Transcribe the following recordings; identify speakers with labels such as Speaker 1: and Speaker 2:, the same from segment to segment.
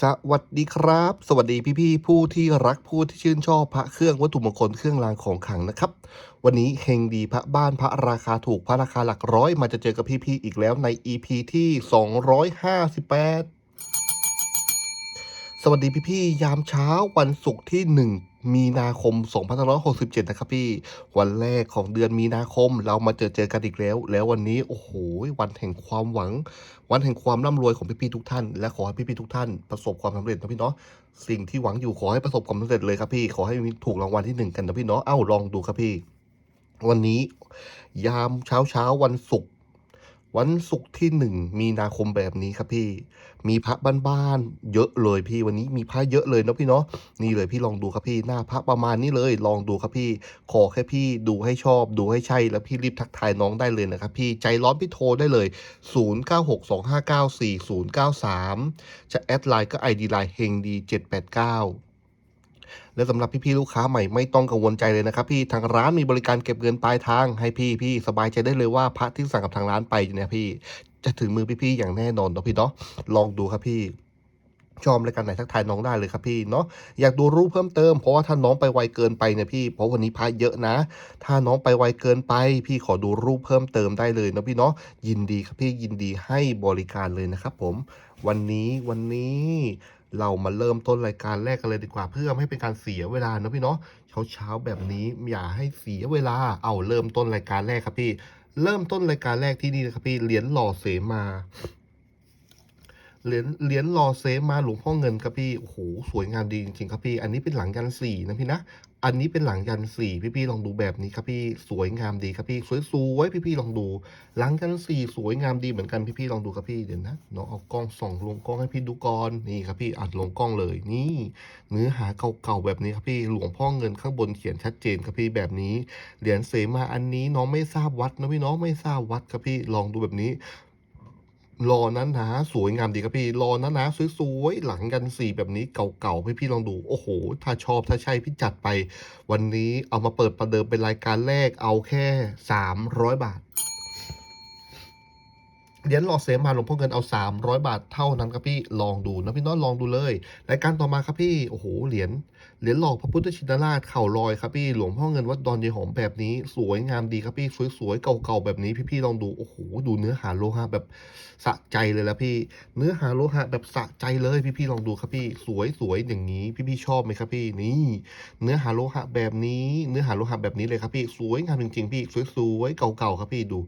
Speaker 1: สวัสดีครับ สวัสดีพี่ๆผู้ที่รักผู้ที่ชื่นชอบพระเครื่องวัตถุมงคลเครื่องรางของขลังนะครับ วันนี้เฮงดีพระบ้านพระราคาถูกพระราคาหลักร้อยมาจะเจอกับพี่ๆอีกแล้วใน EP ที่ 258 สวัสดีพี่ๆยามเช้าวันศุกร์ที่ 1 มีนาคม 2567 นะครับพี่ วันแรกของเดือนมีนาคมเรามาเจอเจอกันอีกแล้ว แล้ววันนี้ โอ้โห วันแห่งความหวัง วันแห่งความร่ำรวยของพี่ๆทุกท่าน และขอให้พี่ๆทุกท่านประสบความสำเร็จนะพี่เนาะสิ่งที่หวังอยู่ขอให้ประสบความสำเร็จเลยครับพี่ ขอให้มีถูกรางวัลที่หนึ่งกันนะพี่เนาะเอ้าลองดูครับพี่ วันนี้ ยามเช้าเช้าวันศุกร์ วันศุกร์ที่หนึ่งมีนาคมแบบนี้ครับพี่ มีพระบ้านๆเยอะเลยพี่วันนี้มีพระเยอะเลยนะพี่เนาะนี่เลยพี่ลองดูครับพี่หน้าพระประมาณนี้เลย ลองดูครับพี่ ขอแค่พี่ดูให้ชอบดูให้ใช่แล้วพี่รีบทักทายน้องได้เลยนะครับพี่ใจร้อนพี่โทรได้เลย 0962594093 จะแอดไลน์ก็ ID ไลน์เฮงดี789 และสำหรับพี่ๆลูกค้าใหม่ไม่ต้องกังวลใจเลยนะครับพี่ทางร้านมีบริการเก็บเงินปลายทางให้พี่พี่สบายใจได้เลยว่าพระที่สั่งกับทางร้านไปเนี่ยพี่ จะถึงมือพี่ๆอย่างแน่นอนเนาะพี่เนาะลองดูครับพี่ชอบรายการไหนทักทายน้องได้เลยครับพี่เนาะอยากดูรูปเพิ่มเติมเพราะว่าถ้าน้องไปไวเกินไปเนี่ยพี่เพราะวันนี้พระเยอะนะ ถ้าน้องไปไวเกินไป พี่ขอดูรูปเพิ่มเติมได้เลยนะพี่เนาะยินดีครับพี่ยินดีให้บริการเลยนะครับผม วันนี้วันนี้ เรามาเริ่มต้นรายการแรกกันเลยดีกว่า เพื่อไม่ให้เป็นการเสียเวลานะพี่เนาะเช้าเช้าแบบนี้อย่าให้เสียเวลาเอาเริ่มต้นรายการแรกครับพี่ เริ่มต้นรายการแรกที่นี่นะครับพี่เหรียญหล่อเสมาเหรียญเหรียญหล่อเซมาหลวงพ่อเงินครับพี่ โอ้โห สวยงามดีจริงๆครับพี่ อันนี้เป็นหลังยันสี่นะพี่นะ อันนี้เป็นหลังยันสี่พี่ๆลองดูแบบนี้ครับพี่สวยงามดีครับพี่สวยๆพี่ๆลองดู หลังยันสี่สวยงามดีเหมือนกันพี่ๆลองดูครับพี่เดี๋ยวนะน้องเอากล้องส่องลงกล้องให้พี่ดูก่อนนี่ครับพี่อัดลงกล้องเลยนี่ เนื้อหาเก่าๆแบบนี้ครับพี่หลวงพ่อเงินข้างบนเขียนชัดเจนครับพี่แบบนี้เหรียญเสมาอันนี้น้องไม่ทราบวัดนะพี่น้องไม่ทราบวัดครับพี่ลองดูแบบนี้ รอนั้นนะสวยงามดีครับพี่ รอนั้นนะสวยๆหลังกันสีแบบนี้เก่าๆพี่พี่ๆลองดู โอ้โห ถ้าชอบถ้าใช่พี่จัดไป วันนี้เอามาเปิดประเดิมเป็นรายการแรกเอาแค่ 300 บาท เหรียญหล่อเสมาหลวงพ่อเงินเอา 300 บาทเท่านั้นครับพี่ลองดูนะพี่น้องลองดูเลยรายการต่อมาครับพี่โอ้โหเหรียญเหรียญหล่อพระพุทธชินราชเข่าลอยครับพี่หลวงพ่อเงินวัดดอนยายหอมแบบนี้ สวยงามดีครับพี่สวยๆเก่าๆแบบนี้พี่ๆลองดูโอ้โหดูเนื้อหาโลหะแบบสะใจเลยละพี่ เนื้อหาโลหะแบบสะใจเลยพี่ๆลองดูครับพี่สวยๆอย่างนี้พี่ๆชอบไหมครับพี่นี่ เนื้อหาโลหะแบบนี้ เนื้อหาโลหะแบบนี้เลยครับพี่สวยงามจริงๆพี่สวยๆเก่าๆครับพี่ดู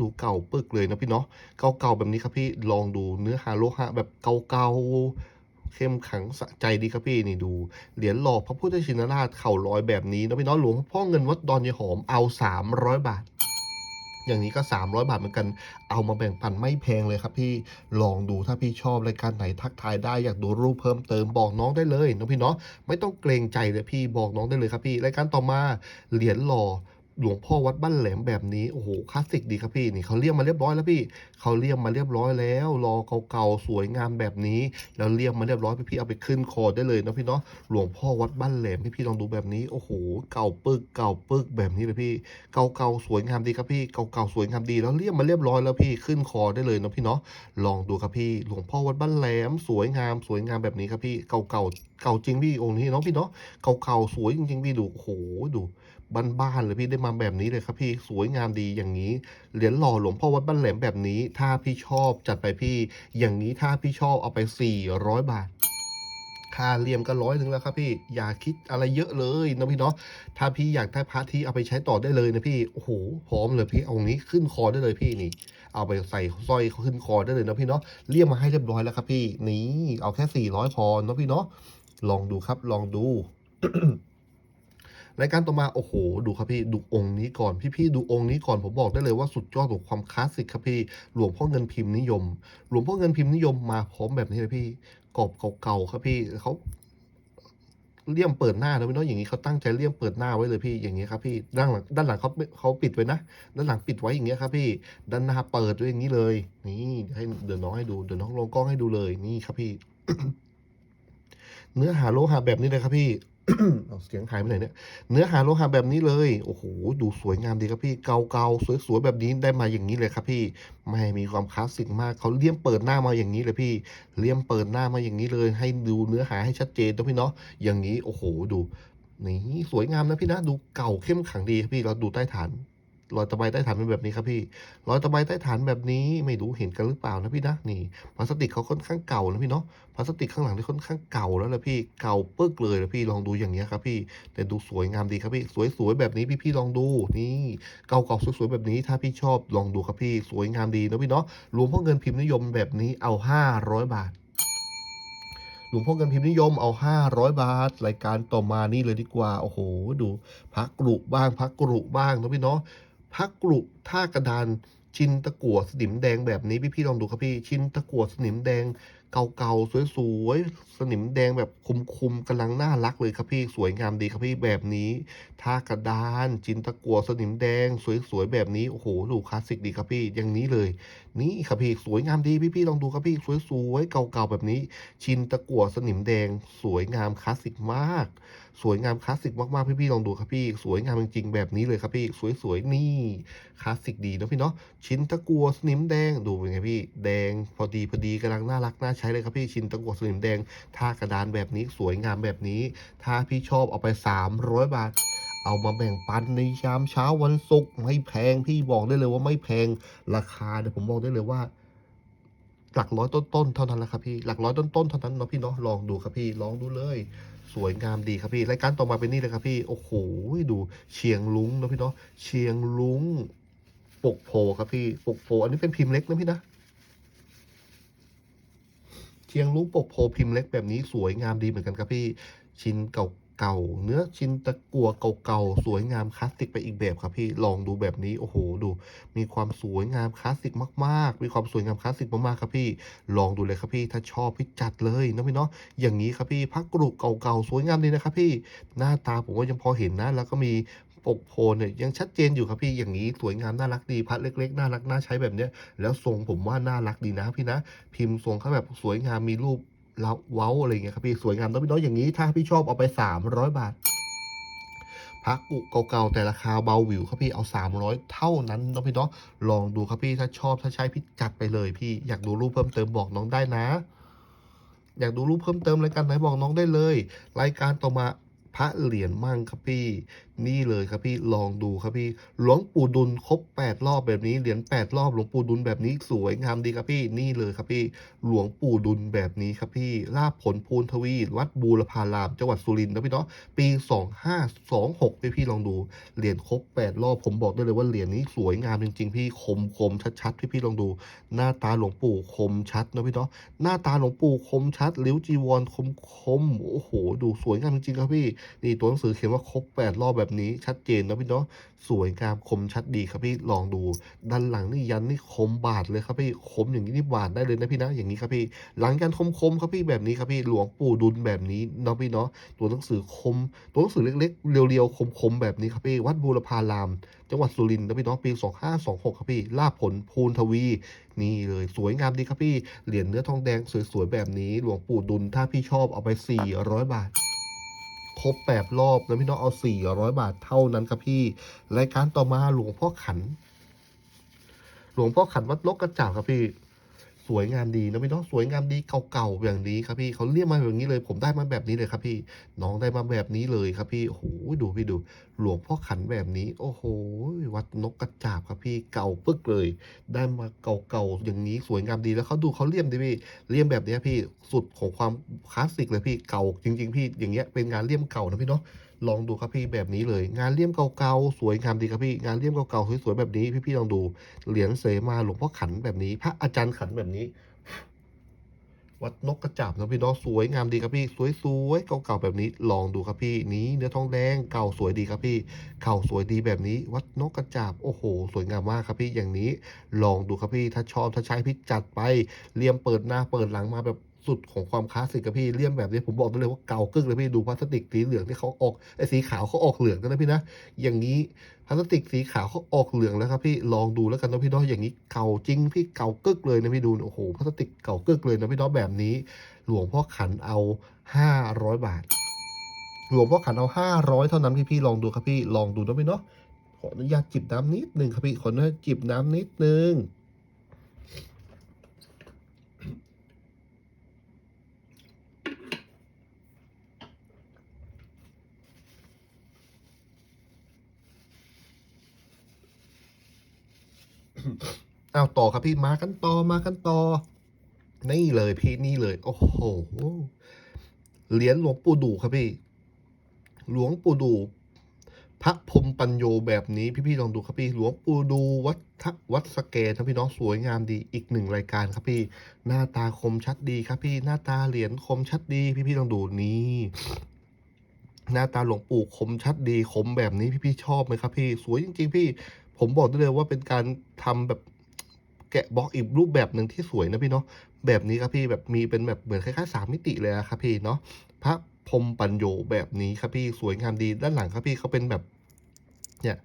Speaker 1: ดูเก่าปึกเลยนะพี่เนาะเก่าๆแบบนี้ครับพี่ลองดูเนื้อหาโลหะแบบเก่าๆเข้มขังสะใจดีครับพี่นี่ดูเหรียญหล่อพระพุทธชินราชเข่าลอยแบบนี้นะพี่เนาะหลวงพ่อเงินวัดดอนยายหอมเอา 300 บาทอย่างนี้ก็ 300 บาทเหมือนกัน เอามาแบ่งปันไม่แพงเลยครับพี่ ลองดูถ้าพี่ชอบรายการไหนทักทายได้อยากดูรูปเพิ่มเติมบอกน้องได้เลยน้องพี่เนาะ ไม่ต้องเกรงใจเลยพี่บอกน้องได้เลยครับพี่ รายการต่อมาเหรียญหล่อ หลวงพ่อวัดบ้านแหลมแบบนี้โอ้โหคลาสสิกดีครับพี่นี่เขาเรียกมาเรียบร้อยแล้วพี่เขาเรียกมาเรียบร้อยแล้วรอเก่าๆสวยงามแบบนี้ แล้วเรียกมาเรียบร้อยพี่ๆเอาไปขึ้นคอได้เลยนะพี่เนาะหลวงพ่อวัดบ้านแหลมพี่ๆลองดูแบบนี้โอ้โหเก่าปึกเก่าปึกแบบนี้เลยพี่เก่าๆสวยงามดีครับพี่เก่าๆสวยงามดีแล้วเรียบมาเรียบร้อยแล้วพี่ขึ้นคอได้เลยนะพี่เนาะลองดูครับพี่หลวงพ่อวัดบ้านแหลมสวยงามสวยงามแบบนี้ครับพี่เก่าๆเก่าจริงพี่องค์นี้เนาะพี่เนาะเก่าๆสวยจริงๆพี่ดูโอ้โหดู บ้านๆเลยพี่ได้มาแบบนี้เลยครับพี่สวยงามดีอย่างนี้เหรียญหล่อหลวงพ่อวัดบ้านแหลมแบบนี้ ถ้าพี่ชอบจัดไปพี่ อย่างนี้ถ้าพี่ชอบเอาไป 400 บาทค่าเลี่ยมก็ร้อยหนึ่งแล้วครับพี่อย่าคิดอะไรเยอะเลยนะพี่เนาะถ้าพี่อยากได้พระที่เอาไปใช้ต่อได้เลยนะพี่โอ้โหพร้อมเลยพี่เอานี้ขึ้นคอได้เลยพี่นี่ เอาไปใส่สร้อยขึ้นคอได้เลยนะพี่เนาะเลี่ยมมาให้เรียบร้อยแล้วครับพี่นี่เอาแค่400พอนะพี่เนาะลองดูครับลองดู รายการต่อมาโอ้โห ดูครับพี่ดูองค์นี้ก่อนพี่ๆดูองค์นี้ก่อนผมบอกได้เลยว่าสุดยอดของความคลาสสิกครับพี่หลวงพ่อเงินพิมพ์นิยม หลวงพ่อเงินพิมพ์นิยมมาพร้อมแบบนี้เลยพี่กรอบเก่าๆครับพี่เขาเลี่ยมเปิดหน้านะพี่น้องอย่างนี้เขาตั้งใจเลี่ยมเปิดหน้าไว้เลยพี่อย่างนี้ครับพี่ด้านหลังด้านหลังเขาเขาปิดไว้นะด้านหลังปิดไว้อย่างเงี้ยครับพี่ด้านหน้าเปิดไว้อย่างนี้เลย นี่ให้เดี๋ยวน้องให้ดูเดี๋ยวน้องลงกล้องให้ดูเลยนี่ครับพี่ เนื้อหาโลหะแบบนี้เลยครับพี่ เสียงหายไปไหนเนี่ยเนื้อหาโลหะแบบนี้เลยโอ้โหดูสวยงามดีครับพี่เกาๆสวยๆแบบนี้ได้มาอย่างนี้เลยครับพี่ไม่มีความคลาสสิกมากเขาเลี่ยมเปิดหน้ามาอย่างนี้เลยพี่เลี่ยมเปิดหน้ามาอย่างนี้เลย ให้ดูเนื้อหาให้ชัดเจนนะพี่เนาะอย่างนี้โอ้โหดูนี่สวยงามนะพี่นะดูเก่าเข้มขังดีครับพี่เราดูใต้ฐาน รอยตะไบใต้ฐานเป็นแบบนี้ครับพี่รอยตะไบใต้ฐานแบบนี้ไม่รู้เห็นกันหรือเปล่านะพี่นะนี่พลาสติกเขาค่อนข้างเก่านะพี่เนาะพลาสติกข้างหลังนี่ค่อนข้างเก่าแล้วละพี่เก่าปึ๊กเลยนะพี่ลองดูอย่างเงี้ยครับพี่แต่ดูสวยงามดีครับพี่สวยๆแบบนี้พี่ๆลองดูนี่เก่าๆสวยๆแบบนี้ถ้าพี่ชอบลองดูครับพี่สวยงามดีนะพี่เนาะหลวงพ่อเงินพิมพ์นิยมแบบนี้เอา 500 บาทหลวงพ่อเงินพิมพ์นิยมเอา 500 บาท รายการต่อมานี่เลยดีกว่า โอ้โห ดูพักกรุบ้างพักกรุบ้างนะพี่เนาะ พักกรุท่ากระดานชินตะกั่วสนิมแดงแบบนี้พี่ๆลองดูครับพี่ชินตะกั่วสนิมแดงเก่าๆสวยๆสนิมแดงแบบคุมๆกำลังน่ารักเลยครับพี่สวยงามดีครับพี่แบบนี้ท่ากระดานจินตะกั่วสนิมแดง สวยๆแบบนี้โอ้โหดูคลาสสิกดีครับพี่อย่างนี้เลย นี่ครับพี่สวยงามดีพี่ๆลองดูครับพี่สวยๆเก่าๆแบบนี้ ชินตะกั่วสนิมแดง สวยงามคลาสสิกมากสวยงามคลาสสิกมากๆพี่ๆลองดูครับพี่สวยงามจริงๆแบบนี้เลยครับพี่สวยๆนี่คลาสสิกดีนะพี่เนาะชิ้นตะกัวสนิมแดงดูเป็นไงพี่แดงพอดีพอดีกำลังน่ารักน่าใช้เลยครับพี่ชิ้นตะกัวสนิมแดงท่ากระดานแบบนี้สวยงามแบบนี้ ถ้าพี่ชอบเอาไป 300 บาทเอามาแบ่งปันในยามเช้าวันศุกร์ไม่แพงพี่บอกได้เลยว่าไม่แพงราคาเดี๋ยวผมบอกได้เลยว่า หลักร้อยต้นๆเท่านั้นแหละครับพี่หลักร้อยต้นๆเท่านั้นเนาะพี่เนาะลองดูครับพี่ลองดูเลย สวยงามดีครับพี่รายการต่อมาเป็นนี่เลยครับพี่โอ้โหดูเชียงลุงนะพี่เนาะเชียงลุงปกโพครับพี่ปกโพอันนี้เป็นพิมพ์เล็กนะพี่นะเชียงลุงปกโพพิมพ์เล็กแบบนี้สวยงามดีเหมือนกันครับพี่ชิ้นเก่า ๆ เนื้อชิ้นตะกัวเก่าๆ สวยงามคลาสสิกไปอีกแบบครับพี่ ลองดูแบบนี้ โอ้โห ดู มีความสวยงามคลาสสิกมากๆ มีความสวยงามคลาสสิกมากๆ ครับพี่ ลองดูเลยครับพี่ ถ้าชอบพี่จัดเลยนะพี่เนาะ อย่างนี้ครับพี่พักกรุเก่าๆ สวยงามดีนะครับพี่ หน้าตาผมก็ยังพอเห็นนะ แล้วก็มีปกโพลเนี่ยยังชัดเจนอยู่ครับพี่อย่างนี้สวยงามน่ารักดีพัดเล็กๆน่ารักน่าใช้แบบเนี้ยแล้วทรงผมว่าน่ารักดีนะพี่นะ พิมพ์ทรงเขาแบบสวยงามมีรูป เล้าเว้าอะไรเงี้ยครับพี่สวยงามนะพี่น้อยอย่างนี้ ถ้าพี่ชอบเอาไป300บาทพักกุเก่าๆแต่ราคาเบาหวิวครับพี่เอา300เท่านั้นนะพี่เนาะลองดูครับพี่ถ้าชอบถ้าใช้พี่จัดไปเลยพี่อยากดูรูปเพิ่มเติมบอกน้องได้นะ อยากดูรูปเพิ่มเติมรายการไหนบอกน้องได้เลย รายการต่อมาพระเหรียญมั่งครับพี่นี่เลยครับพี่ลองดูครับพี่หลวงปู่ดุลครบแปดรอบแบบนี้เหรียญแปดรอบหลวงปู่ดุลแบบนี้สวยงามดีครับพี่นี่เลยครับพี่หลวงปู่ดุลแบบนี้ครับพี่ลาบผลพูนทวีวัดบูรพารามจังหวัดสุรินทร์นะพี่เนาะปี 2526พี่พี่ลองดูเหรียญครบแปดรอบผมบอกได้เลยว่าเหรียญนี้สวยงามจริงๆ พี่คมคมชัดๆพี่พี่ลองดู หน้าตาหลวงปู่คมชัดนะพี่เนาะหน้าตาหลวงปู่คมชัดลิ้วจีวรคมคมโอ้โห ดูสวยงามจริงๆครับพี่นี่ตัวหนังสือเขียนว่าครบแปดรอบแบบแบบนี้ชัดเจนนะพี่เนาะสวยงามคมชัดดีครับพี่ลองดู ด้านหลังนี่ยันนี่คมบาดเลยครับพี่คมอย่างนี้นี่บาดได้เลยนะพี่นะอย่างนี้ครับพี่ หลังยันคมคมครับพี่แบบนี้ครับพี่หลวงปู่ดุลแบบนี้เนาะพี่เนาะตัวหนังสือคม ตัวหนังสือเล็กๆเรียวๆคมๆแบบนี้ครับพี่วัดบูรพาราม จังหวัดสุรินทร์นะพี่เนาะปี 2526ครับพี่ลาบผลพูนทวีนี่เลยสวยงามดีครับพี่เหรียญเนื้อทองแดงสวยๆแบบนี้ หลวงปู่ดุลถ้าพี่ชอบเอาไป 400 บาท ครบแปดรอบแล้วพี่น้องเอา 400 บาทเท่านั้นครับพี่ รายการต่อมาหลวงพ่อขัน หลวงพ่อขันวัดลกกระจางครับพี่ สวยงามดีนะพี่น้องสวยงามดีเก่าๆอย่างนี้ครับพี่เขาเรียกมาแบบนี้เลย ผมได้มาแบบนี้เลยครับพี่น้องได้มาแบบนี้เลยครับพี่โอ้โหดูพี่ดู หลวงพ่อขันแบบนี้ โอ้โห วัดนกกระจาบครับพี่เก่าปึ๊กเลย ได้มาเก่าๆอย่างนี้สวยงามดีแล้วเขาดูเขาเลี่ยมดิพี่เลี่ยมแบบนี้พี่สุดของความคลาสสิกเลยพี่เก่าจริง ๆ พี่อย่างเงี้ยเป็นงานเลี่ยมเก่านะพี่เนาะ ลองดูครับพี่แบบนี้เลย งานเลี่ยมเก่าๆสวยงามดีครับพี่งานเลี่ยมเก่าๆสวยๆแบบนี้พี่ๆลองดูเหรียญเสมาหลวงพ่อขันแบบนี้ พระอาจารย์ขันแบบนี้ วัดนกกระจาบนะพี่น้องสวยงามดีครับพี่ สวยๆเก่าๆแบบนี้ ลองดูครับพี่นี้เนื้อทองแดงเก่าสวยดีครับพี่ เข่าสวยดีแบบนี้ วัดนกกระจาบโอ้โห สวยงามมากครับพี่อย่างนี้ ลองดูครับพี่ถ้าชอบถ้าใช้พี่จัดไปเลี่ยมเปิดหน้าเปิดหลังมาแบบ สุดของความคลาสสิกครับพี่เลี่ยมแบบนี้ผมบอกได้เลยว่าเก่ากึกเลยพี่ดูพลาสติกสีเหลืองที่เขาออกไอ้สีขาวเขาออกเหลืองกันนะพี่นะอย่างนี้พลาสติกสีขาวเขาออกเหลืองแล้วครับพี่ลองดูแล้วกันนะพี่น้องอย่างนี้เก่าจริงพี่เก่ากึกเลยนะพี่ดูโอ้โหพลาสติกเก่ากึกเลยนะพี่น้องแบบนี้ หลวงพ่อขันเอา500บาท หลวงพ่อขันเอาห้าร้อยเท่านั้นพี่พี่ลองดูครับพี่ลองดูนะพี่เนาะขออนุญาตจิบน้ำนิดนึงครับพี่ขออนุญาตจิบน้ำนิดนึง เอาต่อครับพี่มากันต่อมากันต่อ นี่เลยพี่นี่เลย โอ้โหเหรียญหลวงปู่ดูครับพี่ หลวงปู่ดูพระพรมปัญโยแบบนี้พี่ๆลองดูครับพี่หลวงปู่ดูวัดทะวัดสเกตนะพี่น้องสวยงามดีอีกหนึ่งรายการครับพี่ หน้าตาคมชัดดีครับพี่ หน้าตาเหรียญคมชัดดี พี่ๆลองดูนี่หน้าตาหลวงปู่คมชัดดีคมแบบนี้พี่ๆชอบไหมครับพี่ สวยจริง ๆ พี่ ผมบอกได้เลยว่าเป็นการทำแบบแกะบล็อกอีกรูปแบบหนึ่งที่สวยนะพี่เนาะแบบนี้ครับพี่แบบมีเป็นแบบเหมือนคล้ายๆสามมิติเลยนะครับพี่เนาะพระพรมปัญโยแบบนี้ครับพี่สวยงามดีด้านหลังครับพี่เขาเป็นแบบ เนี่ย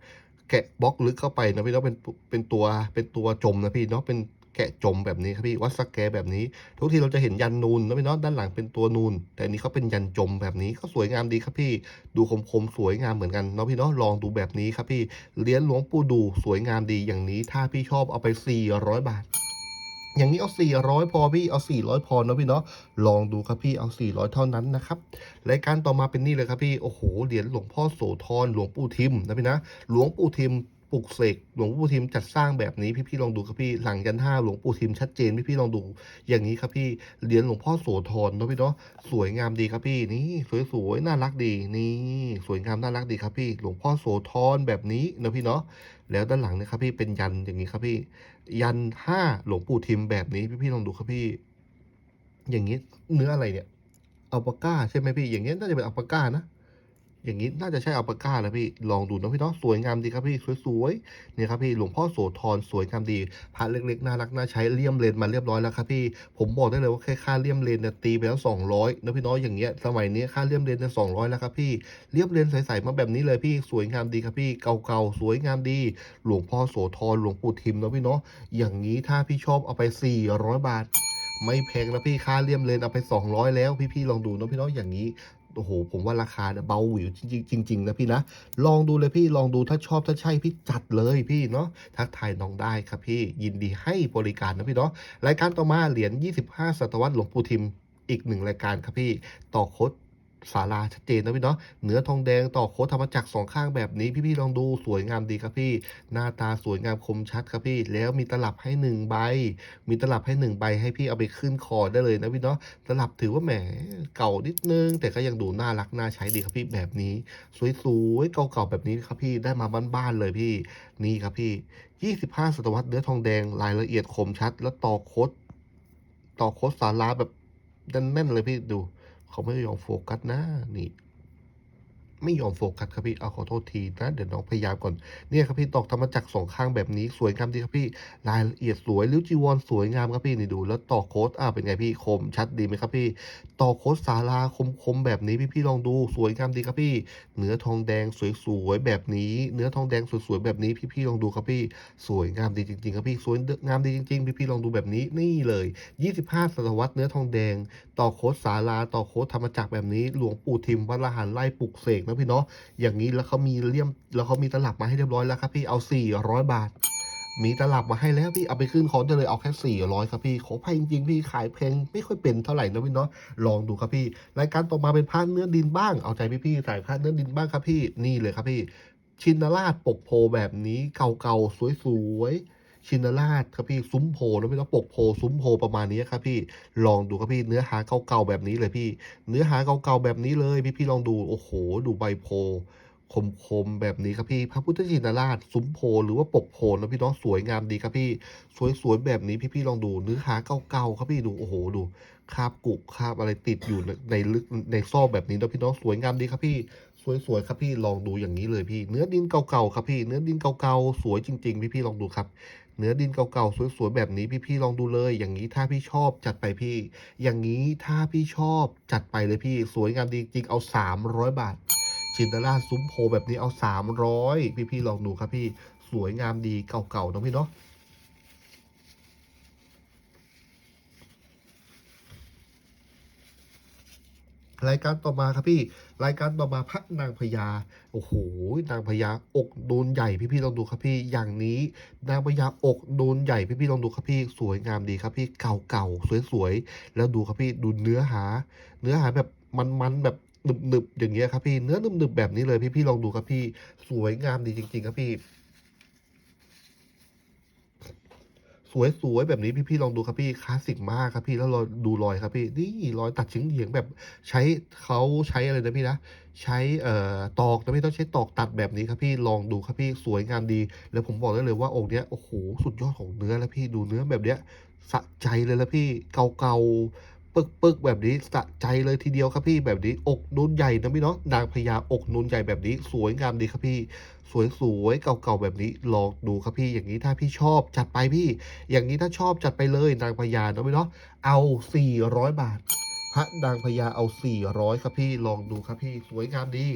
Speaker 1: แกะบล็อกลึกเข้าไปนะพี่เนาะเป็นเป็นตัวเป็นตัวจมนะพี่เนาะเป็น แกะจมแบบนี้ครับพี่วัดสแกแบบนี้ ทุกทีเราจะเห็นยันนูนนะพี่เนาะด้านหลังเป็นตัวนูน แต่อันนี้เขาเป็นยันจมแบบนี้ก็สวยงามดีครับพี่ ดูคมๆสวยงามเหมือนกันเนาะพี่เนาะลองดูแบบนี้ครับพี่เหรียญหลวงปู่ดูสวยงามดีอย่างนี้ ถ้าพี่ชอบเอาไป 400 บาทอย่างนี้เอา 400 พอพี่ เอา 400 พอเนาะพี่เนาะ ลองดูครับพี่ เอา 400 เท่านั้นนะครับ รายการต่อมาเป็นนี่เลยครับพี่ โอ้โห เหรียญหลวงพ่อโสธร หลวงปู่ทิมนะพี่นะ หลวงปู่ทิม ปลุกเสกหลวงปู่ทิมจัดสร้างแบบนี้ พี่ๆลองดูครับพี่หลังยันห้าหลวงปู่ทิมชัดเจน พี่ๆลองดูอย่างนี้ครับพี่เหรียญหลวงพ่อโสธรเนาะพี่เนาะสวยงามดีครับพี่นี่สวยๆน่ารักดีนี่สวยงามน่ารักดีครับพี่ หลวงพ่อโสธรแบบนี้เนาะพี่เนาะแล้วด้านหลังนะครับพี่เป็นยันอย่างนี้ครับพี่ ยันห้าหลวงปู่ทิมแบบนี้พี่ๆลองดูครับพี่ อย่างนี้เนื้ออะไรเนี่ยอัลปาก้าใช่ไหมพี่อย่างนี้น่าจะเป็นอัลปาก้านะ อย่างนี้น่าจะใช่อัลปาก้านะพี่ลองดูนะพี่เนาะสวยงามดีครับพี่สวยๆเนี่ยครับพี่หลวงพ่อโสธรสวยงามดีพระเล็กๆน่ารักน่าใช้เลี่ยมเลนมาเรียบร้อยแล้วครับพี่ผมบอกได้เลยว่าแค่ค่าเลี่ยมเลนเนี่ยตีไปแล้วสองร้อยนะพี่เน้อยอย่างเงี้ยสมัยนี้ค่าเลี่ยมเลนเนี่ยสองร้อยแล้วครับพี่เลี่ยมเลนใสๆมาแบบนี้เลยพี่สวยงามดีครับพี่เก่าๆสวยงามดี หลวงพ่อโสธรหลวงปู่ทิมนะพี่เนาะอย่างนี้ถ้าพี่ชอบเอาไป 400 บาทไม่แพงนะพี่ค่าเลี่ยมเลนเอาไป 200 แล้วพี่ๆลองดูนะพี่เนาะอย่างนี้ โอ้โห ผมว่าราคาเนี่ยเบาหวิวจริงๆจริงๆนะพี่นะ ลองดูเลยพี่ลองดูถ้าชอบถ้าใช่พี่จัดเลยพี่เนาะทักทายน้องได้ครับพี่ยินดีให้บริการนะพี่เนาะรายการต่อมาเหรียญ25 ศตวรรษหลวงปู่ทิมอีกหนึ่งรายการครับพี่ต่อคด ศาลาชัดเจนนะพี่เนาะเนื้อทองแดงต่อโค้ดธรรมจักรสองข้างแบบนี้ พี่ๆลองดูสวยงามดีครับพี่ หน้าตาสวยงามคมชัดครับพี่ แล้วมีตลับให้หนึ่งใบ มีตลับให้หนึ่งใบให้พี่เอาไปขึ้นคอได้เลยนะพี่เนาะตลับถือว่าแหมเก่านิดนึง แต่ก็ยังดูน่ารักน่าใช้ดีครับพี่แบบนี้ สวยๆเก่าๆแบบนี้ครับพี่ได้มาบ้านๆเลยพี่นี่ครับพี่ 25ศตวรรษเนื้อทองแดงรายละเอียดคมชัด แล้วต่อโคดต่อโคดสาราแบบแน่นๆเลยพี่ดู เขาไม่ยอมโฟกัสนะนี่ ไม่ยอมโฟกัสครับพี่เอาขอโทษทีนะเดี๋ยวน้องพยายามก่อนเนี่ยครับพี่ตอกธรรมจักรสองข้างแบบนี้สวยงามดีครับพี่รายละเอียดสวยริ้วจีวรสวยงามครับพี่นี่ดูแล้วต่อโค้ดอ่าเป็นไงพี่คมชัดดีไหมครับพี่ ต่อโค้ดสาราคมคมแบบนี้พี่พี่ลองดูสวยงามดีครับพี่ เนื้อทองแดงสวยๆแบบนี้ เนื้อทองแดงสวยๆแบบนี้พี่พี่ลองดูครับพี่ สวยงามดีจริงๆครับพี่สวยงามดีจริงๆพี่พี่ลองดูแบบนี้นี่เลย 25ศตวรรษเนื้อทองแดง ต่อโค้ดสาราต่อโค้ดธรรมจักรแบบนี้ หลวงปู่ทิมวัดละหันไล่ปลุกเสกนะพี่เนาะอย่างนี้แล้วเขามีเลี่ยมแล้วเขามีตลับมาให้เรียบร้อยแล้วครับพี่เอา 400 บาท มีตลับมาให้แล้วพี่เอาไปขึ้นคอนได้เลยเอาแค่ 400 ครับพี่ขอแพงจริงพี่ขายแพงไม่ค่อยเป็นเท่าไหร่นะพี่เนาะลองดูครับพี่ รายการต่อมาเป็นผ้าเนื้อดินบ้างเอาใจพี่ๆใส่ผ้าเนื้อดินบ้างครับพี่นี่เลยครับพี่ ชินราชปกโพแบบนี้เก่าๆสวยๆ ชินราชครับพี่ซุ้มโพแล้วไม่ต้องปกโพซุ้มโพประมาณนี้ครับพี่ลองดูครับพี่เนื้อหาเก่าๆแบบนี้เลยพี่ เนื้อหาเก่าๆแบบนี้เลยพี่ๆลองดูโอ้โห ดูใบโพคมๆแบบนี้ครับพี่ พระพุทธชินราชซุ้มโพหรือว่าปกโพนะพี่น้องสวยงามดีครับพี่ สวยๆแบบนี้พี่ๆลองดูเนื้อหาเก่าๆครับพี่ดูโอ้โหดูคาบกุคาบอะไรติดอยู่ในในลึกในซอกแบบนี้นะพี่น้องสวยงามดีครับพี่สวยๆครับพี่ลองดูอย่างนี้เลยพี่ เนื้อดินเก่าๆครับพี่ เนื้อดินเก่าๆสวยจริง ๆ พี่ๆลองดูครับ เนื้อดินเก่าๆสวยๆแบบนี้พี่ๆลองดูเลย อย่างนี้ถ้าพี่ชอบจัดไปพี่ อย่างนี้ถ้าพี่ชอบจัดไปเลยพี่ สวยงามดีจริงเอา 300 บาท ชินดาราซุ้มโพแบบนี้เอา 300 พี่ๆลองดูครับพี่ สวยงามดีเก่าๆนะพี่เนาะ รายการต่อมาครับพี่ รายการต่อมาพระนางพญาโอ้โหนางพญาอกโดนใหญ่พี่พี่ลองดูครับพี่ อย่างนี้นางพญาอกโดนใหญ่พี่พี่ลองดูครับพี่ สวยงามดีครับพี่เก่าเก่าๆสวยๆแล้วดูครับพี่ดูเนื้อหา เนื้อหาแบบมันๆแบบหนึบๆอย่างเงี้ยครับพี่เนื้อหนึบๆแบบนี้เลยพี่พี่ลองดูครับพี่ สวยงามดีจริง ๆ ครับพี่ สวยๆแบบนี้พี่ๆลองดูครับพี่คลาสสิกมากครับพี่แล้วรอดูรอยครับพี่นี่รอยตัดเฉียงเหยียงแบบใช้เขาใช้อะไรนะพี่นะใช้เอ่อตอกนะพี่ต้องใช้ตอกตัดแบบนี้ครับพี่ลองดูครับพี่สวยงามดี แล้วผมบอกได้เลยว่าองค์เนี้ยโอ้โหสุดยอดของเนื้อแล้วพี่ดูเนื้อแบบเนี้ยสะใจเลยแล้วพี่เก่าๆ ปึกๆแบบนี้สะใจเลยทีเดียวครับพี่แบบนี้อกนูนใหญ่นะพี่เนาะนางพญาอกนูนใหญ่แบบนี้ สวยงามดีครับพี่ สวยๆเก่าๆแบบนี้ลองดูครับพี่ อย่างนี้ถ้าพี่ชอบจัดไปพี่ อย่างนี้ถ้าชอบจัดไปเลยนางพญาเนาะพี่เนาะเอา 400 บาทพระนางพญาเอา 400 ครับพี่ลองดูครับพี่สวยงามดี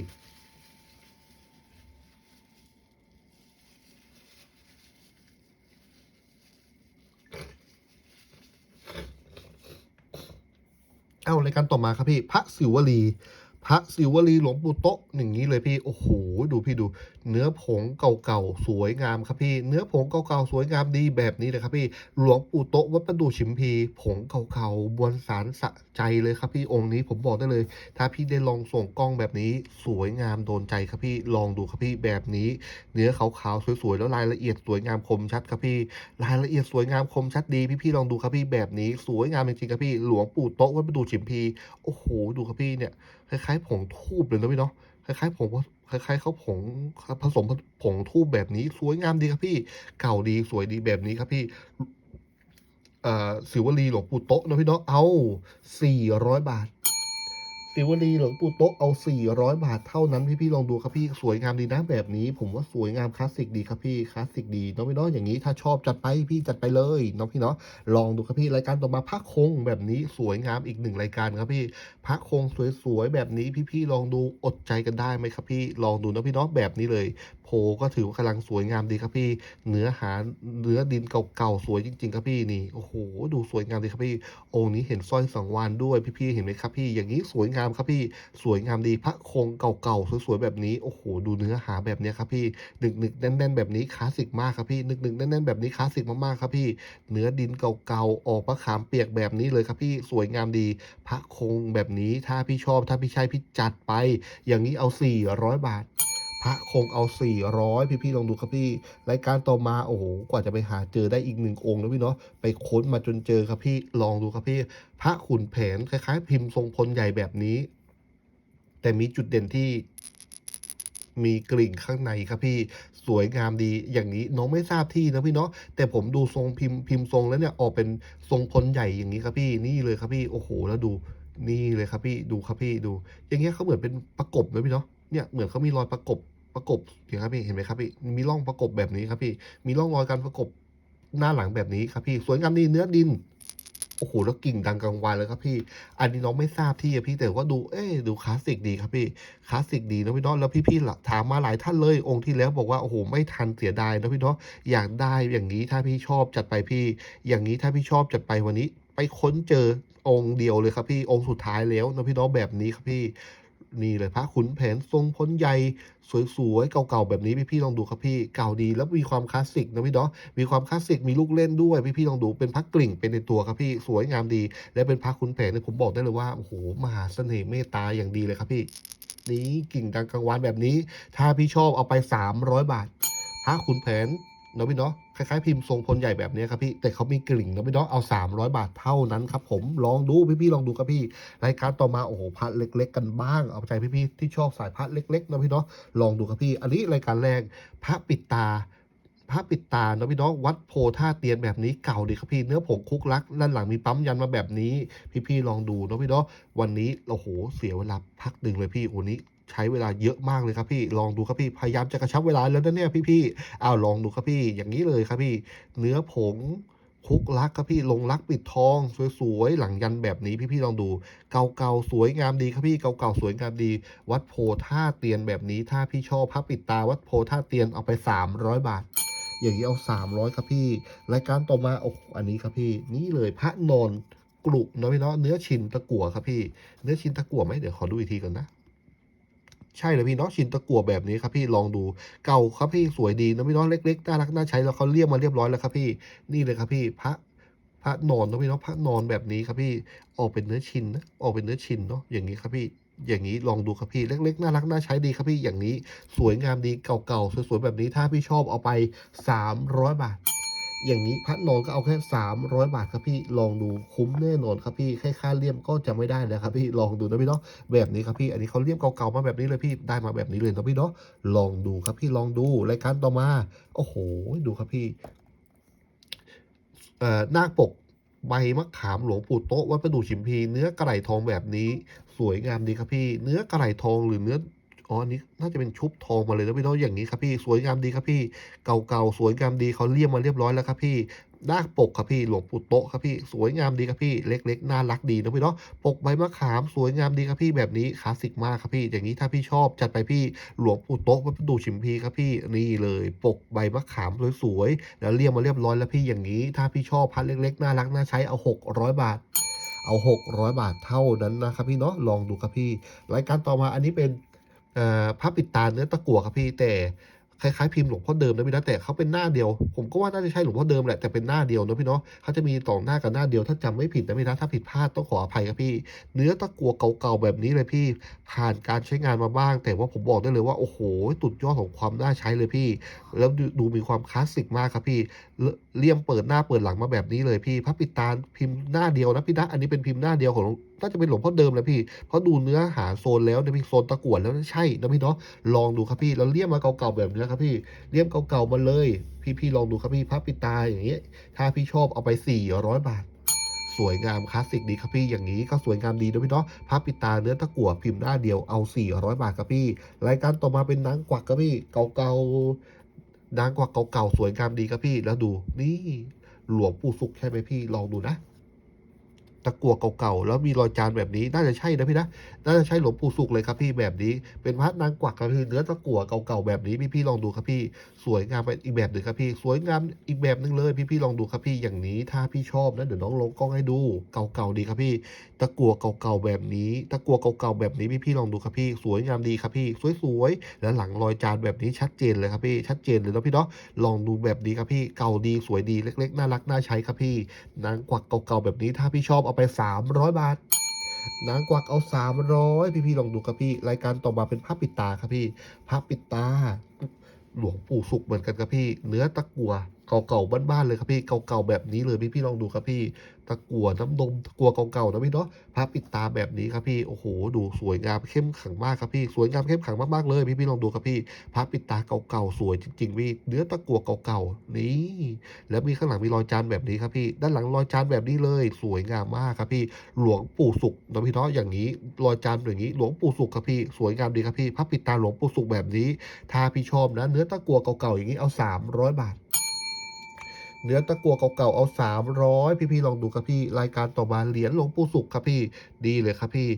Speaker 1: เอารายการต่อมาครับพี่ พระศิวลี พระศิวลีหลวงปู่โต๊ะอย่างนี้เลยพี่ โอ้โห ดูพี่ดู เนื้อผงเก่าๆสวยงามครับพี่ เนื้อผงเก่าๆสวยงามดีแบบนี้เลยครับพี่ หลวงปู่โตวัดประดู่ชิมพี ผงเก่าๆบวนสารสะใจเลยครับพี่องค์นี้ผมบอกได้เลย ถ้าพี่ได้ลองส่งกล้องแบบนี้สวยงามโดนใจครับพี่ลองดูครับพี่แบบนี้ เนื้อขาวๆสวยๆแล้วรายละเอียดสวยงามคมชัดครับพี่ รายละเอียดสวยงามคมชัดดีพี่ๆลองดูครับพี่แบบนี้สวยงามจริงๆครับพี่ หลวงปู่โตวัดประดู่ชิมพีโอ้โหดูครับพี่เนี่ยคล้ายๆผงทูบเลยนะพี่เนาะคล้ายๆผง คล้ายๆเขาผงผสมผงทูบแบบนี้สวยงามดีครับพี่ เก่าดีสวยดีแบบนี้ครับพี่เอ่อสิวลีหลวงปู่โต๊ะนะพี่เนาะเอา 400 บาท สิวลีหลวงปู่โต๊ะเอา 400 บาทเท่านั้นพี่ๆลองดูครับพี่สวยงามดีนะแบบนี้ ผมว่าสวยงามคลาสสิกดีครับพี่คลาสสิกดีน้องพี่เนาะอย่างนี้ถ้าชอบจัดไปพี่จัดไปเลยน้องพี่เนาะลองดูครับพี่รายการต่อมาพระคงแบบนี้สวยงามอีกหนึ่งรายการครับพี่พระคงสวยๆแบบนี้พี่ๆลองดูอดใจกันได้ไหมครับพี่ลองดูนะพี่เนาะแบบนี้เลยโพก็ถือว่ากำลังสวยงามดีครับพี่เนื้อหาเนื้อดินเก่าๆสวยจริง ๆ ครับพี่นี่โอ้โหดูสวยงามดีครับพี่องค์นี้เห็นสร้อยสังวานด้วยพี่ๆเห็นไหมครับพี่อย่างนี้สวยงามามครับพี่ สวยงามดีพระคงเก่าๆสวยๆแบบนี้โอ้โหดูเนื้อหาแบบนี้ครับพี่หนึกหนึกๆแน่นๆแบบนี้คลาสสิกมากครับพี่หนึกหนึกๆแน่นๆแบบนี้คลาสสิกมากๆครับพี่ เนื้อดินเก่าๆออกมะขามเปียกแบบนี้เลยครับพี่สวยงามดี พระคงแบบนี้ถ้าพี่ชอบถ้าพี่ใช่พี่จัดไป อย่างนี้เอา 400 บาท พระคงเอา 400 พี่พี่ๆลองดูครับพี่ รายการต่อมา โอ้โห กว่าจะไปหาเจอได้อีกหนึ่งองค์นะพี่เนาะ ไปค้นมาจนเจอครับพี่ ลองดูครับพี่ พระขุนแผนคล้ายๆ พิมพ์ทรงพลใหญ่แบบนี้ แต่มีจุดเด่นที่มีกลิ่งข้างในครับพี่สวยงามดีอย่างนี้น้องไม่ทราบที่นะพี่เนาะแต่ผมดูทรงพิมพ์พิมพ์ทรงแล้วเนี่ยออกเป็นทรงพลใหญ่อย่างนี้ครับพี่นี่เลยครับพี่โอ้โหแล้วดูนี่เลยครับพี่ดูครับพี่ดู อย่างเงี้ยเขาเหมือนเป็นประกบนะพี่เนาะเนี่ยเหมือนเขามีรอยประกบ ประกบเนี่ยครับพี่เห็นไหมครับพี่มีร่องประกบแบบนี้ครับพี่มีร่องรอยการประกบหน้าหลังแบบนี้ครับพี่สวยงามดีเนื้อดินโอ้โหแล้วกิ่งดังกลางวันเลยครับพี่ อันนี้น้องไม่ทราบที่อะพี่แต่ว่าดูเอ๊ดูคลาสสิกดีครับพี่คลาสสิกดีนะพี่น้องแล้วพี่ๆล่ะถามมาหลายท่านเลยองค์ที่แล้วบอกว่าโอ้โหไม่ทันเสียดายนะพี่เนาะอยากได้อย่างนี้ถ้าพี่ชอบจัดไปพี่ อย่างนี้ถ้าพี่ชอบจัดไปวันนี้ ไปค้นเจอองค์เดียวเลยครับพี่องค์สุดท้ายแล้วนะพี่น้องแบบนี้ครับพี่ นี่เลยพระขุนแผนทรงพ้นใหญ่สวยๆ เก่าๆ แบบนี้พี่ๆลองดูครับพี่เก่าดีแล้วมีความคลาสสิกนะพี่เนาะมีความคลาสสิกมีลูกเล่นด้วยพี่ๆลองดูเป็นพระกลิ่งเป็นในตัวครับพี่สวยงามดี และเป็นพระขุนแผนเนี่ยผมบอกได้เลยว่าโอ้โหมหาเสน่ห์เมตตาอย่างดีเลยครับพี่นี่กิ่งดังกลางวานแบบนี้ ถ้าพี่ชอบเอาไป 300 บาทพระขุนแผน นะพี่เนาะคล้ายๆพิมพ์ทรงพลใหญ่แบบนี้ครับพี่แต่เขามีกลิ่งนะพี่เนาะเอา 300 บาทเท่านั้นครับผมลองดูพี่ๆลองดูครับพี่รายการต่อมาโอ้โหพระเล็ก ๆ กันบ้างเอาใจพี่ๆที่ชอบสายพระเล็ก ๆนะพี่เนาะลองดูครับพี่ อันนี้รายการแรกพระปิดตาพระปิดตานะพี่เนาะวัดโพท่าเตียนแบบนี้เก่าดีครับพี่เนื้อผงคุกลักด้านหลังมีปั๊มยันมาแบบนี้ พี่ๆลองดูนะพี่เนาะวันนี้โอ้โหเสียเวลาพักหนึ่งเลยพี่วันนี้ ใช้เวลาเยอะมากเลยครับพี่ลองดูครับพี่พยายามจะกระชับเวลาแล้วนะเนี่ยพี่ๆอ้าวลองดูครับพี่ อย่างนี้เลยครับพี่ เนื้อผงคุกลักครับพี่ลงลักปิดทอง สวยๆ หลังยันแบบนี้พี่ๆลองดู เก่าๆ สวยงามดีครับพี่เก่าๆ สวยงามดี วัดโพท่าเตียนแบบนี้ ถ้าพี่ชอบพระปิดตาวัดโพท่าเตียนเอาไป 300 บาท อย่างนี้เอา 300 ครับพี่ รายการต่อมาโอ้โหอันนี้ครับพี่ นี่เลยพระนอนกรุเนาะพี่เนาะเนื้อชินตะกั่วครับพี่ เนื้อชินตะกั่วไหมเดี๋ยวขอดูอีกทีก่อนนะ ใช่เลยพี่เนาะชินตะกั่วแบบนี้ครับพี่ลองดูเก่าครับพี่สวยดีนะพี่เนาะเล็กๆน่ารักน่าใช้แล้วเขาเรียกมาเรียบร้อยแล้วครับพี่นี่เลยครับพี่พระพระนอนนะพี่เนาะพระนอนแบบนี้ครับพี่ออกเป็นเนื้อชินนะออกเป็นเนื้อชินเนาะอย่างนี้ครับพี่อย่างนี้ลองดูครับพี่เล็กๆน่ารักน่าใช้ดีครับพี่อย่างนี้ สวยงามดีเก่าๆสวยๆแบบนี้ถ้าพี่ชอบเอาไป 300 บาท อย่างนี้พัดนอนก็เอาแค่300บาทครับพี่ลองดูคุ้มแน่นอนครับพี่แค่ค่าเลี่ยมก็จะไม่ได้แล้วครับพี่ลองดูนะพี่เนาะแบบนี้ครับพี่ อันนี้เขาเลี่ยมเก่าๆมาแบบนี้เลยพี่ได้มาแบบนี้เลยนะพี่เนาะลองดูครับพี่ลองดูรายการต่อมา โอ้โหดูครับพี่เอ่อหน้าปกใบมะขามหลวงปู่โต๊ะวัดประดู่ชิมพี เนื้อกระไหลทองแบบนี้ สวยงามดีครับพี่ เนื้อกระไหลทองหรือเนื้อ อ๋ออันนี้น่าจะเป็นชุบทองมาเลยนะพี่เนาะอย่างนี้ครับพี่สวยงามดีครับพี่ เก่าๆสวยงามดีเขาเลี่ยมมาเรียบร้อยแล้วครับพี่หน้าปกครับพี่หลวงปู่โตครับพี่สวยงามดีครับพี่เล็ก ๆ น่ารักดีนะพี่เนาะปกใบมะขามสวยงามดีครับพี่แบบนี้คลาสสิกมากครับพี่ อย่างนี้ถ้าพี่ชอบจัดไปพี่หลวงปู่โต๊ะวัดประดูชิมพีครับพี่นี่เลย ปกใบมะขามสวยๆแล้วเลี่ยมมาเรียบร้อยแล้วพี่อย่างนี้ถ้าพี่ชอบพัดเล็กๆน่ารักน่าใช้เอา 600 บาท เอา 600 บาทเท่านั้นนะครับพี่เนาะลองดูครับพี่ รายการต่อมาอันนี้เป็น ผ้าปิดตาเนื้อตะกั่วครับพี่แต่คล้ายๆพิมพ์หลวงพ่อเดิมนะพี่นะแต่เขาเป็นหน้าเดียว ผมก็ว่าน่าจะใช่หลวงพ่อเดิมแหละแต่เป็นหน้าเดียวนะพี่เนาะเขาจะมีสองหน้ากับหน้าเดียวถ้าจำไม่ผิดนะพี่นะถ้าผิดพลาดต้องขออภัยครับพี่ เนื้อตะกั่วเก่าๆแบบนี้เลยพี่ ผ่านการใช้งานมาบ้าง แต่ว่าผมบอกได้เลยว่าโอ้โหสุดยอดของความน่าใช้เลยพี่ แล้วดูดูมีความคลาสสิกมากครับพี่เลี่ยมเปิดหน้าเปิดหลังมาแบบนี้เลยพี่พระปิดตาพิมพ์หน้าเดียวนะพี่นะอันนี้เป็นพิมพ์หน้าเดียวของ น่าจะเป็นหลวงพ่อเดิมแหละพี่ เพราะดูเนื้อหาโซนแล้วเนี่ยพี่โซนตะกั่วแล้วใช่นะพี่เนาะลองดูครับพี่แล้วเลี่ยมมาเก่าๆแบบนี้ครับพี่เลี่ยมเก่าๆมาเลย พี่พี่ลองดูครับพี่พระปิดตาอย่างเงี้ยถ้าพี่ชอบเอาไป 400 บาทสวยงามคลาสสิกดีครับพี่อย่างนี้ก็สวยงามดีนะพี่เนาะพระปิดตาเนื้อตะกั่วพิมพ์หน้าเดียวเอา 400 บาทครับพี่ รายการต่อมาเป็นนางกวักครับพี่เก่าๆนางกวักเก่าๆสวยงามดีครับพี่แล้วดูนี่หลวงปู่สุขใช่ไหมพี่ลองดูนะ ตะกั่วเก่าๆแล้วมีรอยจานแบบนี้ น่าจะใช่นะพี่นะน่าจะใช่หลวงปู่สุขเลยครับพี่แบบนี้ เป็นพระนางกวักครับพี่เนื้อตะกั่วเก่าๆแบบนี้พี่พี่ลองดูครับพี่สวยงามไปอีกแบบหนึ่งครับพี่ สวยงามอีกแบบหนึ่งเลย พี่พี่ลองดูครับพี่อย่างนี้ถ้าพี่ชอบนะเดี๋ยวน้องลงกล้องให้ดูเก่าๆดีครับพี่ ตะกั่วเก่าๆแบบนี้ ตะกั่วเก่าๆแบบนี้พี่พี่ลองดูครับพี่ สวยงามดีครับพี่ สวยๆแล้วหลังรอยจานแบบนี้ชัดเจนเลยครับพี่ชัดเจนเลยนะพี่เนาะลองดูแบบนี้ครับพี่เก่าดีสวยดีเล็ก ๆ น่ารักน่าใช้ครับพี่นางกวักเก่าๆแบบนี้ถ้าพี่ชอบเอาไป 300 บาท นางกวักเอา 300 พี่พี่ๆลองดูครับพี่ รายการต่อมาเป็นภาพปิดตาครับพี่ภาพปิดตา หลวงปู่สุขเหมือนกันครับพี่ เนื้อตะกัว เก่าๆบ้านๆเลยครับพี่เก่าๆแบบนี้เลยพี่พี่ลองดูครับพี่ตะกั่วน้ำนมตะกั่วเก่าๆนะพี่เนาะผ้าปิดตาแบบนี้ครับพี่โอ้โหดูสวยงามเข้มขังมากครับพี่สวยงามเข้มขังมากๆเลยพี่พี่ลองดูครับพี่ผ้าปิดตาเก่าๆสวยจริงๆพี่เนื้อตะกั่วเก่าๆนี่แล้วมีข้างหลังมีรอยจานแบบนี้ครับพี่ ด้านหลังรอยจานแบบนี้เลย สวยงามมากครับพี่หลวงปู่สุขนะพี่เนาะอย่างนี้รอยจานอย่างนี้ หลวงปู่สุขครับพี่สวยงามดีครับพี่พระปิดตาหลวงปู่สุขแบบนี้ ถ้าพี่ชอบนะเนื้อตะกั่วเก่าๆอย่างนี้เอา 300 บาท เนื้อตะกัวเก่าๆเอา 300 พี่พี่ๆลองดูครับพี่รายการต่อมาเหรียญหลวงปู่สุขครับพี่ดีเลยครับพี่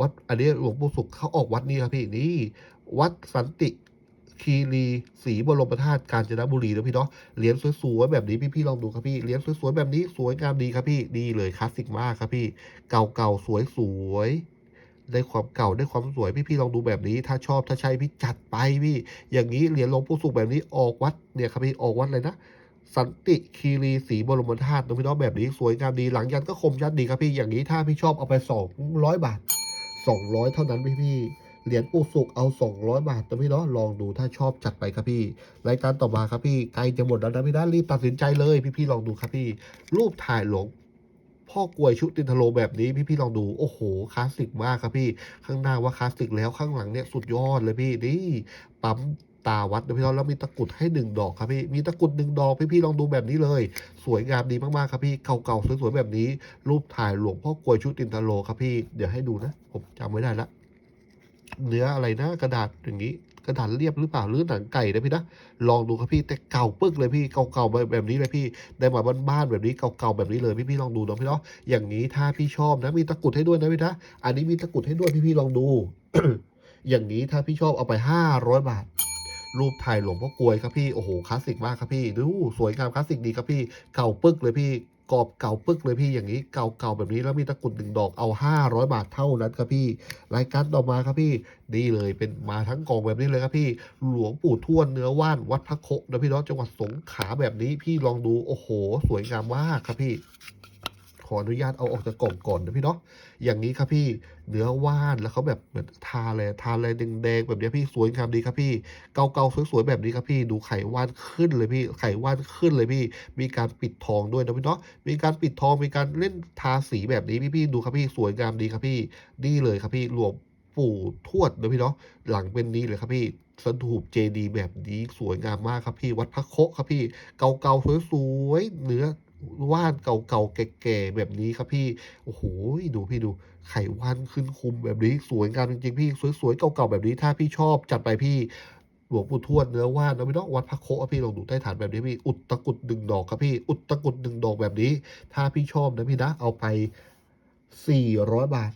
Speaker 1: วัดอันนี้หลวงปู่สุขเขาออกวัดนี้ครับพี่นี่วัดสันติคีรีศรีบรมธาตุกาญจนบุรีนะพี่เนาะเหรียญสวยๆแบบนี้พี่ๆลองดูครับพี่เหรียญสวยๆแบบนี้สวยงามดีครับพี่ดีเลยคลาสสิกมากครับพี่ เก่าๆสวยๆได้ความเก่าได้ความสวยพี่ๆลองดูแบบนี้ ถ้าชอบถ้าใช่พี่จัดไปพี่ อย่างนี้เหรียญหลวงปู่สุขแบบนี้ออกวัดเนี่ยครับพี่ออกวัดเลยนะ สันติคีรีศรีบรมธาตุนะพี่น้องแบบนี้สวยงามดีหลังยันก็คมชัดดีครับพี่อย่างนี้ถ้าพี่ชอบเอาไป 200 บาท 200 เท่านั้นพี่พี่เหรียญปูสุกเอา 200 บาทนะพี่เนาะลองดูถ้าชอบจัดไปครับพี่ รายการต่อมาครับพี่ใกล้จะหมดแล้วนะพี่นะรีบตัดสินใจเลยพี่พี่ลองดูครับพี่ รูปถ่ายหลวงพ่อกลวยชุตินทโลแบบนี้พี่พี่ลองดูโอ้โหคลาสสิกมากครับพี่ ข้างหน้าว่าคลาสสิกแล้วข้างหลังเนี่ยสุดยอดเลยพี่นี่ปั๊ม ตาวัดนะพี่น้องแล้วมีตะกรุดให้หนึ่งดอกครับพี่มีตะกรุดหนึ่งดอกพี่พี่ลองดูแบบนี้เลย สวยงามดีมากๆครับพี่เก่าๆสวยๆแบบนี้ รูปถ่ายหลวงพ่อกลวยชุตินทโลครับพี่เดี๋ยวให้ดูนะ ผมจำไม่ได้ละเนื้ออะไรนะกระดาษอย่างนี้กระดาษเรียบหรือเปล่าหรือหนังไก่นะพี่นะลองดูครับพี่แต่เก่าปึ๊กเลยพี่เก่าๆแบบนี้เลยพี่ได้มาบ้านๆแบบนี้เก่าๆแบบนี้เลยพี่ๆลองดูนะพี่เนาะอย่างนี้ถ้าพี่ชอบนะมีตะกรุดให้ด้วยนะพี่นะอันนี้มีตะกรุดให้ด้วยพี่ๆลองดู อย่างนี้ถ้าพี่ชอบเอาไปห้าร้อยบาท รูปถ่ายหลวงพ่อกลวยครับพี่โอ้โหคลาสสิกมากครับพี่ดูสวยงามคลาสสิกดีครับพี่เก่าปึ๊กเลยพี่กรอบเก่าปึ๊กเลยพี่อย่างนี้เก่าๆแบบนี้แล้วมีตะกรุดหนึ่งดอกเอา 500 บาทเท่านั้นครับพี่รายการต่อมาครับพี่นี่เลยเป็นมาทั้งกล่องแบบนี้เลยครับพี่ หลวงปู่ทวดเนื้อว่านวัดพระโคนะพี่เนาะจังหวัดสงขลาแบบนี้พี่ลองดูโอ้โห สวยงามมากครับพี่ ขออนุญาตเอาออกจากกล่องก่อนนะพี่เนาะอย่างนี้ครับพี่เนื้อว่านแล้วเขาแบบเหมือนทาอะไรทาอะไรแดงๆแบบนี้พี่สวยงามดีครับพี่เกาๆสวยๆแบบนี้ครับพี่ดูไข่ว่านขึ้นเลยพี่ไข่ว่านขึ้นเลยพี่ มีการปิดทองด้วยนะพี่เนาะมีการปิดทองมีการเล่นทาสีแบบนี้พี่ๆดูครับพี่สวยงามดีครับพี่นี่เลยครับพี่หลวงปู่ทวดนะพี่เนาะหลังเป็นนี้เลยครับพี่สถูปเจดีแบบนี้สวยงามมากครับพี่ วัดพระโคครับพี่ เก่าๆสวยๆเนื้อ ว่านเก่าๆแก่ๆแบบนี้ครับพี่ โอ้โหดูพี่ดูไข่ว่านขึ้นคุมแบบนี้สวยงามจริงๆพี่สวยๆเก่าๆแบบนี้ถ้าพี่ชอบจัดไปพี่หลวงปู่ทวดเนื้อว่านนะพี่น้องวัดพระโคะพี่ลองดูใต้ฐานแบบนี้พี่อุดตะกุดหนึ่งดอกครับพี่ อุดตะกุดหนึ่งดอกแบบนี้ ถ้าพี่ชอบนะพี่นะเอาไปสี่ร้อยบาท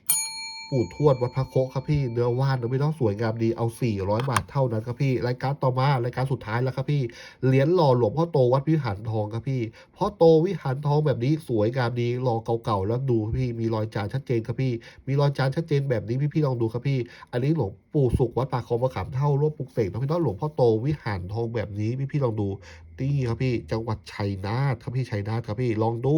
Speaker 1: ปู่ทวดวัดพระโคครับพี่เนื้อว่านนะพี่เนาะสวยงามดีเอา 400 บาทเท่านั้นครับพี่ รายการต่อมารายการสุดท้ายแล้วครับพี่เหรียญหล่อหลวงพ่อโตวัดวิหารทองครับพี่พ่อโตวิหารทองแบบนี้สวยงามดีหล่อเก่าๆแล้วดูพี่มีรอยจานชัดเจนครับพี่ มีรอยจานชัดเจนแบบนี้พี่ๆลองดูครับพี่ อันนี้หลวง ปู่สุขวัดป่าคลองมะขามเท่าร่วมปลุกเสกนะพี่น้องหลวงพ่อโตวิหารทองแบบนี้พี่ๆลองดูนี่ครับพี่จังหวัดชัยนาทครับพี่ชัยนาทครับพี่ลองดู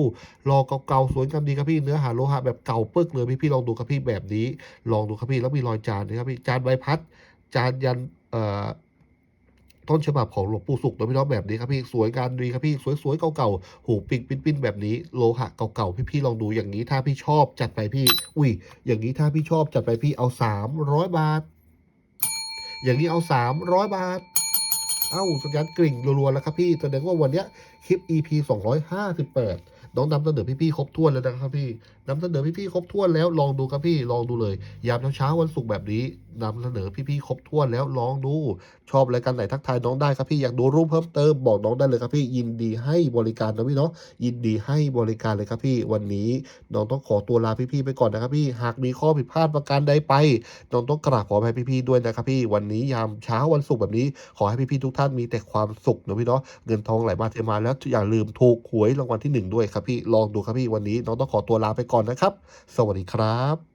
Speaker 1: รอเก่าๆสวยงามดีครับพี่เนื้อหาโลหะแบบเก่าเปึกเลยพี่ๆลองดูครับพี่แบบนี้ ลองดูครับพี่แล้วมีรอยจานนะครับพี่จานใบพัด จานยันเอ่อต้นฉบับของหลวงปู่สุขนะพี่น้องแบบนี้ครับพี่สวยงามดีครับพี่สวยๆเก่าๆหูปิงปิ้นๆแบบนี้โลหะเก่าๆพี่ๆลองดูอย่างนี้ถ้าพี่ชอบจัดไปพี่ อุ้ยอย่างนี้ถ้าพี่ชอบจัดไปพี่เอาสามร้อยบาท อย่างนี้เอาสามร้อยบาท เอ้าสัญญาณกริ่งรัวๆแล้วครับพี่แสดงว่าวันนี้คลิป EP 258น้องนำเสนอพี่ๆครบถ้วนแล้วนะครับพี่นำเสนอพี่ๆครบถ้วนแล้วลองดูครับพี่ลองดูเลย ยามเช้าวันศุกร์แบบนี้นำเสนอพี่ๆครบถ้วนแล้วลองดู ชอบรายการไหนทักทายน้องได้ครับพี่อยากดูรูปเพิ่มเติมบอกน้องได้เลยครับพี่ยินดีให้บริการนะพี่เนาะยินดีให้บริการเลยครับพี่ วันนี้น้องต้องขอตัวลาพี่ๆไปก่อนนะครับพี่หากมีข้อผิดพลาดประการใดไปน้องต้องกราบขออภัยพี่ๆด้วยนะครับพี่วันนี้ยามเช้าวันศุกร์แบบนี้ ขอให้พี่ๆทุกท่านมีแต่ความสุขนะพี่เนาะเงินทองไหลมาเทมาแล้วอย่าลืมถูกหวยรางวัลที่หนึ่งด้วยครับพี่ลองดูครับพี่วันนี้น้องต้องขอตัวลาไปก่อนนะครับ สวัสดีครับ